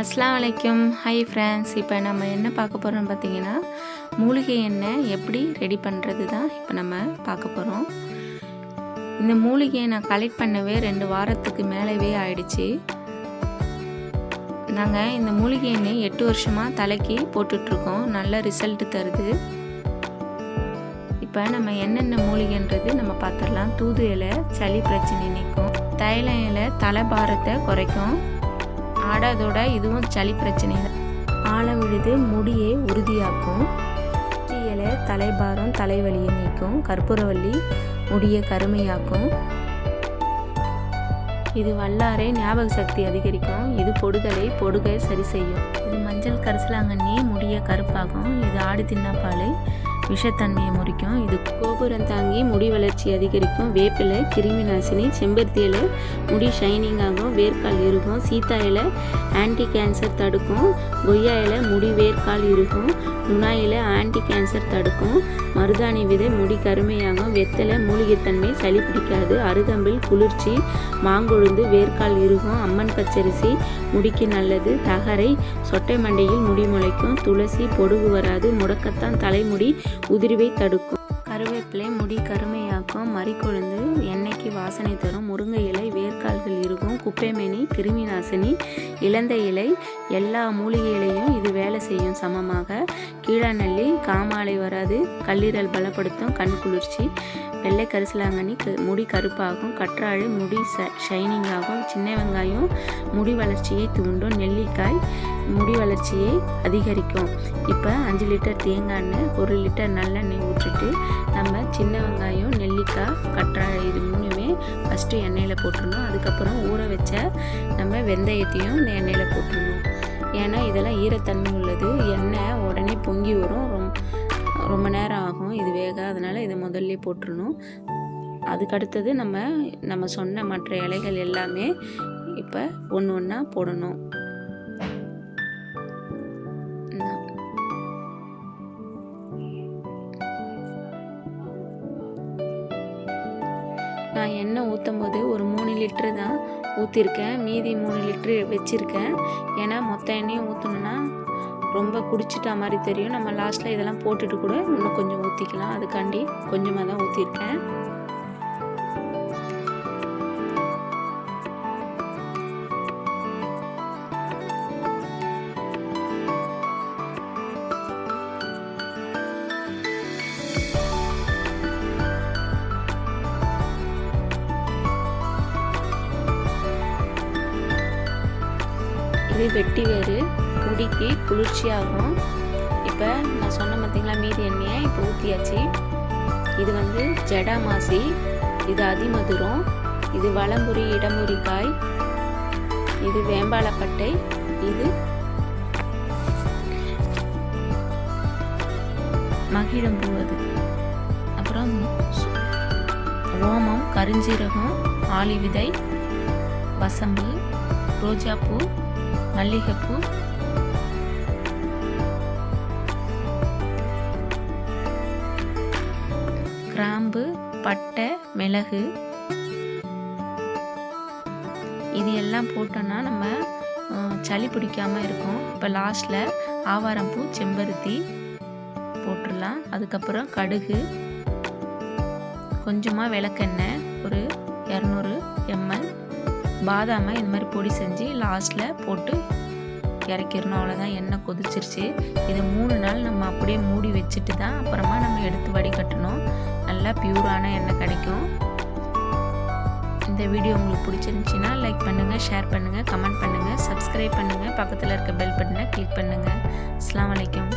அஸ்லாம் வலைக்கும். Hi friends இப்போ நம்ம என்ன பார்க்க போகிறோம் பார்த்தீங்கன்னா மூலிகை எண்ணெய் எப்படி ரெடி பண்ணுறது தான் இப்போ நம்ம பார்க்க போகிறோம் இந்த மூலிகையை நான் கலெக்ட் பண்ணவே ரெண்டு வாரத்துக்கு மேலவே ஆயிடுச்சு. நாங்கள் இந்த மூலிகை எண்ணெய் எட்டு வருஷமாக தலைக்கு போட்டுட்ருக்கோம். நல்ல ரிசல்ட்டு தருது. இப்போ நம்ம என்னென்ன மூலிகைன்றது நம்ம பார்த்துடலாம். தூது இலை சளி பிரச்சனை நிற்கும் தைல இலை தலை பாரத்தை குறைக்கும். ஆடாதோட இதுவும் சளி பிரச்சனை ஆழ விழுது முடியை உறுதியாக்கும். இலை தலைபாரம் தலைவலியை நீக்கும். கற்பூரவள்ளி முடியை கருமையாக்கும். இது வல்லாரை ஞாபக சக்தி அதிகரிக்கும். இது பொடுதலை பொடுகை சரி செய்யும் இது மஞ்சள் கரிசலாங்கண்ணி முடிய கருப்பாகும் இது ஆடு தின்னாப்பாலை விஷத்தன்மையை முறிக்கும். இது கோபுரம் தாங்கி முடி வளர்ச்சி அதிகரிக்கும். வேப்பிலை கிருமி நாசினி செம்பருத்தி இலை முடி ஷைனிங் ஆகும். வேர்க்கால் இருக்கும் சீத்தா இலை ஆன்டி கேன்சர் தடுக்கும். கொய்யா இலை முடி வேர்க்கால் இருக்கும் நுணா இலை ஆன்டி கேன்சர் தடுக்கும். மருதாணி விதை முடி கருமையாகும். வெத்தலை மூலிகைத்தன்மை சளி பிடிக்காது. அருகம்பில் குளிர்ச்சி மாங்கொழுந்து வேர்க்கால் இருக்கும் அம்மன் பச்சரிசி முடிக்கு நல்லது. தகரை சொட்டை மண்டையில் முடி முளைக்கும். துளசி பொடுகு வராது. முடக்கத்தான் தலைமுடி உதிர்வை தடுக்கும். கருவேப்பிலை முடி கருமையாக்கும். மறிக்கொழுந்து எண்ணெய்க்கு வாசனை தரும். முருங்கை இலை வேர்க்கால்கள் இருக்கும். குப்பைமேனி கிருமி நாசினி இளந்த இலை எல்லா மூலிகை இலையும் இது வேலை செய்யும் சமமாக. கீழநெல்லி காமாலை வராது. கல்லீரல் பலப்படுத்தும். கண் குளிர்ச்சி. வெள்ளை கரிசலாங்கண்ணி க முடி கருப்பாகும். கற்றாழை முடி ச ஷைனிங் ஆகும். சின்ன வெங்காயம் முடி வளர்ச்சியை தூண்டும். நெல்லிக்காய் முடி வளர்ச்சியை அதிகரிக்கும். இப்போ அஞ்சு லிட்டர் தேங்காய் எண்ணெய் ஒரு லிட்டர் நல்லெண்ணெய் ஊற்றிட்டு நம்ம சின்ன வெங்காயம் நெல்லிக்காய் கற்றாழை இது மூணுமே ஃபஸ்ட்டு எண்ணெயில் போட்டுடணும். அதுக்கப்புறம் ஊற வச்ச நம்ம வெந்தயத்தையும் இந்த எண்ணெயில் போட்டுடணும். ஏன்னா இதெல்லாம் ஈரத்தன்மை உள்ளது. எண்ணெய் உடனே பொங்கி வரும். ரொம்ப ரொம்ப நேரம் ஆகும். இது வேக அதனால் இதை முதல்ல போட்டுடணும். அதுக்கு அடுத்தது நம்ம நம்ம சொன்ன மற்ற இலைகள் எல்லாமே இப்போ ஒன்று ஒன்றா போடணும். நான் எண்ணெய் ஊற்றும் போது ஒரு மூணு லிட்ரு தான் ஊற்றிருக்கேன் மீதி மூணு லிட்ரு வச்சுருக்கேன். ஏன்னா மொத்த எண்ணெயும் ஊற்றணுன்னா ரொம்ப குடிச்சிட்டா மாதிரி தெரியும். நம்ம லாஸ்ட்டில் இதெல்லாம் போட்டுட்டு கூட இன்னும் கொஞ்சம் ஊற்றிக்கலாம் அதுக்காண்டி கொஞ்சமாக தான் ஊற்றிருக்கேன் இது வெட்டி வேறு முடிக்கு குளிர்ச்சியாகும். இப்போ நான் சொன்ன பார்த்தீங்களா மீதி எண்ணெயை இப்போ ஊற்றியாச்சு இது வந்து ஜடாமாசி இது அதிமதுரம் இது வளம்புரி இடமுறி காய் இது வேம்பாலப்பட்டை இது மகிழம்பூ அது. அப்புறம் ரோமம் கருஞ்சீரகம் ஆலி விதை வசம்பு ரோஜாப்பூ மல்லிகைப்பூ. கிராம்பு பட்டை மிளகு. இது எல்லாம் போட்டோன்னா நம்ம சளி பிடிக்காமல் இருக்கும். இப்போ லாஸ்ட்டில் ஆவாரம்பூ செம்பருத்தி போட்டுடலாம். அதுக்கப்புறம் கடுகு கொஞ்சமாக விளக்கெண்ணெய் ஒரு இரநூறு எம்எல். பாதாமை இந்த மாதிரி பொடி செஞ்சு லாஸ்ட்டில் போட்டு இறக்கிடணும். அவ்வளோதான் எண்ணெய் கொதிச்சிருச்சு. இதை மூணு நாள் நம்ம அப்படியே மூடி வச்சுட்டு தான் அப்புறமா நம்ம எடுத்து வடிகட்டணும் நல்லா பியூரான எண்ணெய் கிடைக்கும். இந்த வீடியோ உங்களுக்கு பிடிச்சிருந்துச்சின்னா லைக் பண்ணுங்கள் ஷேர் பண்ணுங்கள் கமெண்ட் பண்ணுங்கள் சப்ஸ்கிரைப் பண்ணுங்கள் பக்கத்தில் இருக்க பெல் பட்டனை கிளிக் பண்ணுங்கள் அஸ்லாம் வலைக்கம்